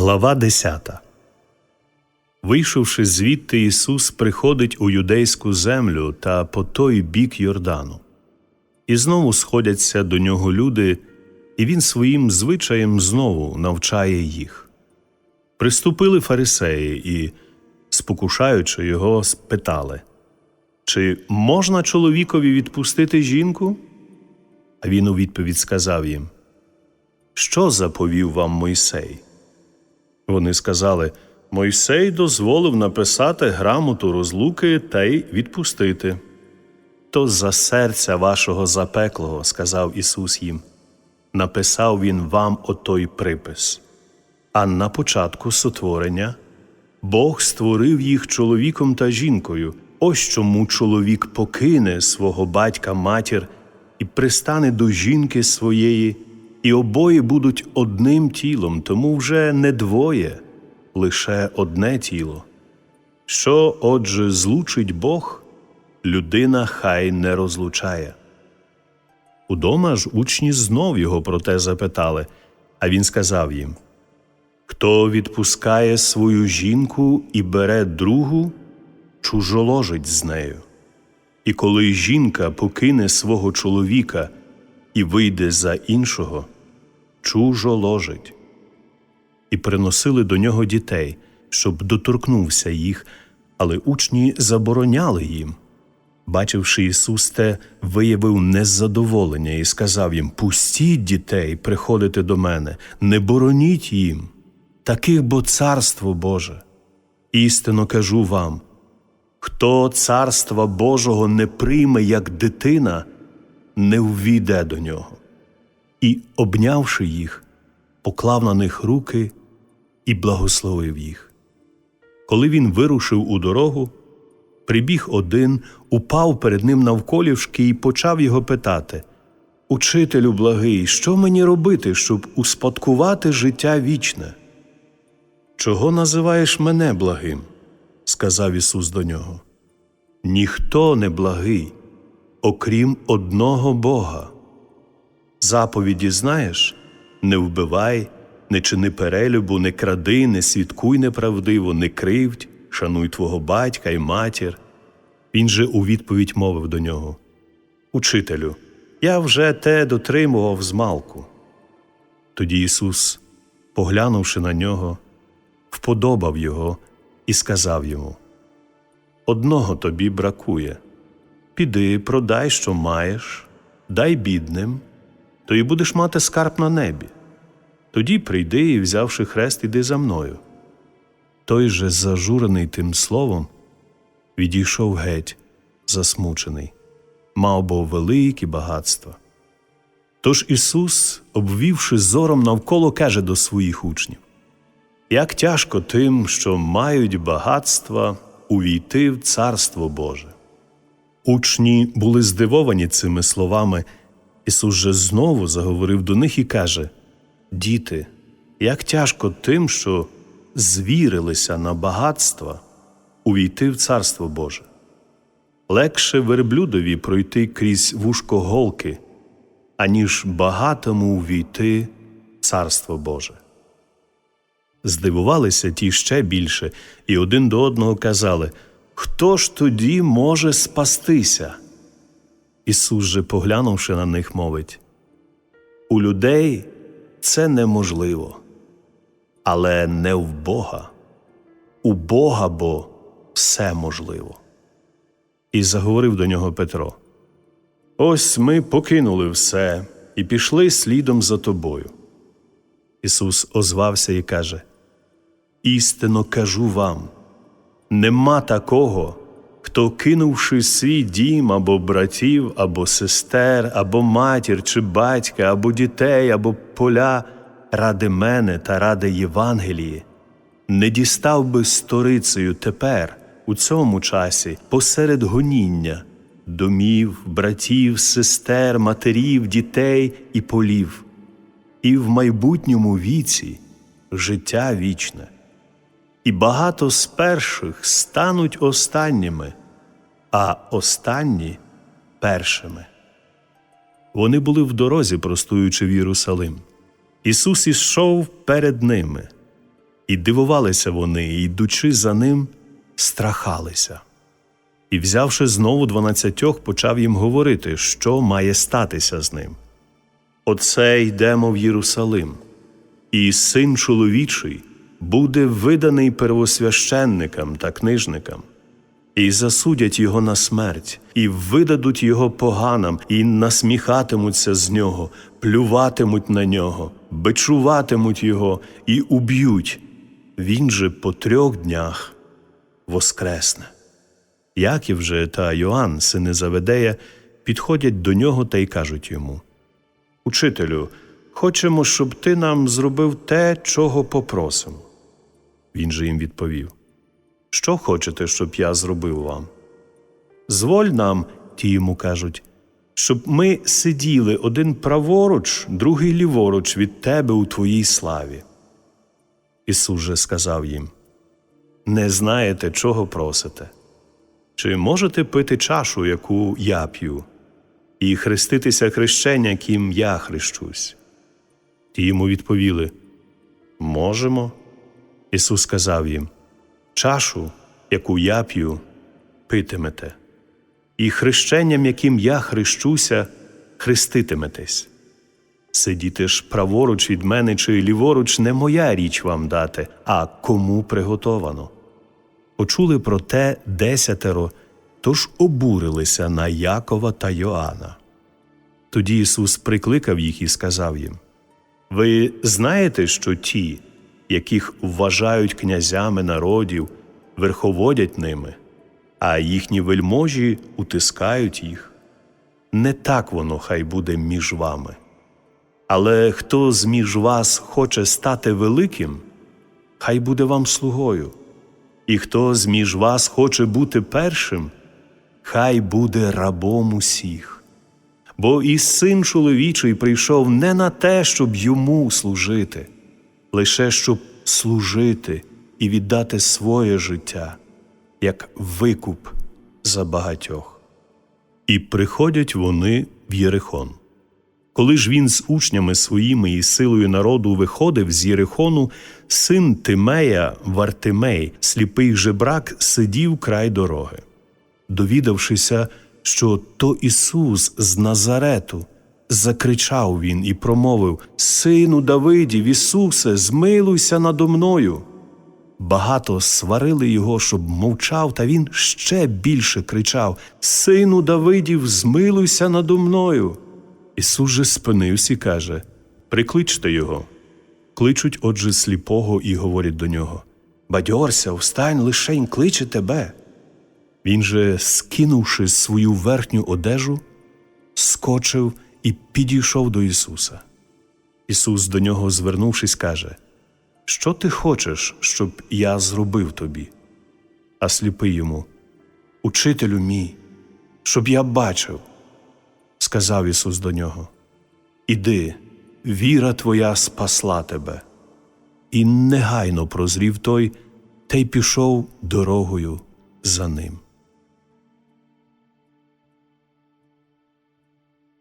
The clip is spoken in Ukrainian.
Глава 10 Вийшовши звідти, Ісус приходить у юдейську землю та по той бік Йордану. І знову сходяться до нього люди, і він своїм звичаєм знову навчає їх. Приступили фарисеї і, спокушаючи його, спитали Чи можна чоловікові відпустити жінку? А він у відповідь сказав їм Що заповів вам Мойсей? Вони сказали Мойсей дозволив написати грамоту розлуки та й відпустити. То за серця вашого запеклого, сказав Ісус їм, написав Він вам отой припис. А на початку сотворення Бог створив їх чоловіком та жінкою. Ось чому чоловік покине свого батька матір і пристане до жінки своєї, і обоє будуть одним тілом, тому вже не двоє, лише одне тіло. Що, отже, злучить Бог, людина хай не розлучає. Удома ж учні знов його про те запитали, а він сказав їм Хто відпускає свою жінку і бере другу, чужоложить з нею. І коли жінка покине свого чоловіка і вийде за іншого, чужоложить. І приносили до нього дітей, щоб доторкнувся їх, але учні забороняли їм. Бачивши Ісус те, виявив незадоволення і сказав їм Пустіть дітей приходити до мене, не бороніть їм, таких бо царство Боже. Істинно кажу вам хто царства Божого не прийме, як дитина, не ввійде до нього. І, обнявши їх, поклав на них руки і благословив їх. Коли він вирушив у дорогу, прибіг один, упав перед ним навколішки і почав його питати Учителю благий, що мені робити, щоб успадкувати життя вічне? Чого називаєш мене благим? сказав Ісус до нього. Ніхто не благий, окрім одного Бога. Заповіді знаєш не вбивай, не чини перелюбу, не кради, не свідкуй неправдиво, не кривдь, шануй твого батька і матір. Він же у відповідь мовив до нього Учителю, я вже те дотримував змалку. Тоді Ісус, поглянувши на нього, вподобав його і сказав йому Одного тобі бракує. Піди, продай, що маєш, дай бідним, то й будеш мати скарб на небі. Тоді прийди і, взявши хрест, іди за мною. Той же, зажурений тим словом, відійшов геть, засмучений, мав бо великі багатства. Тож Ісус, обвівши зором навколо, каже до своїх учнів як тяжко тим, що мають багатства, увійти в Царство Боже. Учні були здивовані цими словами. Ісус же знову заговорив до них і каже Діти, як тяжко тим, що звірилися на багатства, увійти в Царство Боже. Легше верблюдові пройти крізь вушко голки, аніж багатому увійти в Царство Боже. Здивувалися ті ще більше, і один до одного казали Хто ж тоді може спастися? Ісус же, поглянувши на них, мовить У людей це неможливо, але не в Бога. У Бога бо все можливо. І заговорив до нього Петро: Ось ми покинули все і пішли слідом за тобою. Ісус озвався і каже Істинно кажу вам нема такого, хто, кинувши свій дім або братів, або сестер, або матір, чи батька, або дітей, або поля, ради мене та ради Євангелії, не дістав би сторицею тепер, у цьому часі, посеред гоніння, домів, братів, сестер, матерів, дітей і полів, і в майбутньому віці життя вічне. І багато з перших стануть останніми, а останні першими. Вони були в дорозі, простуючи в Єрусалим. Ісус ішов перед ними, і дивувалися вони, і, йдучи за ним, страхалися. І, взявши знову дванадцятьох, почав їм говорити, що має статися з ним. Оце йдемо в Єрусалим, і син чоловічий буде виданий первосвященникам та книжникам, і засудять його на смерть, і видадуть його поганам, і насміхатимуться з нього, плюватимуть на нього, бичуватимуть його і уб'ють. Він же по трьох днях воскресне. Яків же та Йоанн, сини Заведея, підходять до нього та й кажуть йому Учителю, хочемо, щоб ти нам зробив те, чого попросимо. Він же їм відповів Що хочете, щоб я зробив вам? Зволь нам, ті йому кажуть, щоб ми сиділи один праворуч, другий ліворуч від тебе у твоїй славі. Ісус же сказав їм Не знаєте, чого просите. Чи можете пити чашу, яку я п'ю, і хреститися хрещення, яким я хрещусь? Ті йому відповіли Можемо. Ісус сказав їм Чашу, яку я п'ю, питимете, і хрещенням, яким я хрещуся, хреститиметесь. Сидіти ж праворуч від мене чи ліворуч не моя річ вам дати, а кому приготовано. Почули про те десятеро, тож обурилися на Якова та Йоанна. Тоді Ісус прикликав їх і сказав їм Ви знаєте, що ті, яких вважають князями народів, верховодять ними, а їхні вельможі утискають їх. Не так воно хай буде між вами. Але хто з між вас хоче стати великим, хай буде вам слугою. І хто з між вас хоче бути першим, хай буде рабом усіх. Бо і син чоловічий прийшов не на те, щоб йому служити, лише щоб служити і віддати своє життя, як викуп за багатьох. І приходять вони в Єрихон. Коли ж він з учнями своїми і силою народу виходив з Єрихону, син Тимея Вартимей, сліпий жебрак, сидів край дороги. Довідавшися, що то Ісус з Назарету, закричав він і промовив Сину Давидів, Ісусе, змилуйся надо мною. Багато сварили його, щоб мовчав, та він ще більше кричав Сину Давидів, змилуйся надо мною. Ісус же спинився і каже Прикличте його. Кличуть, отже, сліпого і говорять до нього Бадьорся, встань, лишень кличе тебе. Він же, скинувши свою верхню одежу, скочив і підійшов до Ісуса. Ісус до нього, звернувшись, каже Що ти хочеш, щоб я зробив тобі? А сліпий йому Учителю мій, щоб я бачив сказав Ісус до нього: Іди, віра твоя спасла тебе. І негайно прозрів той, та й пішов дорогою за ним.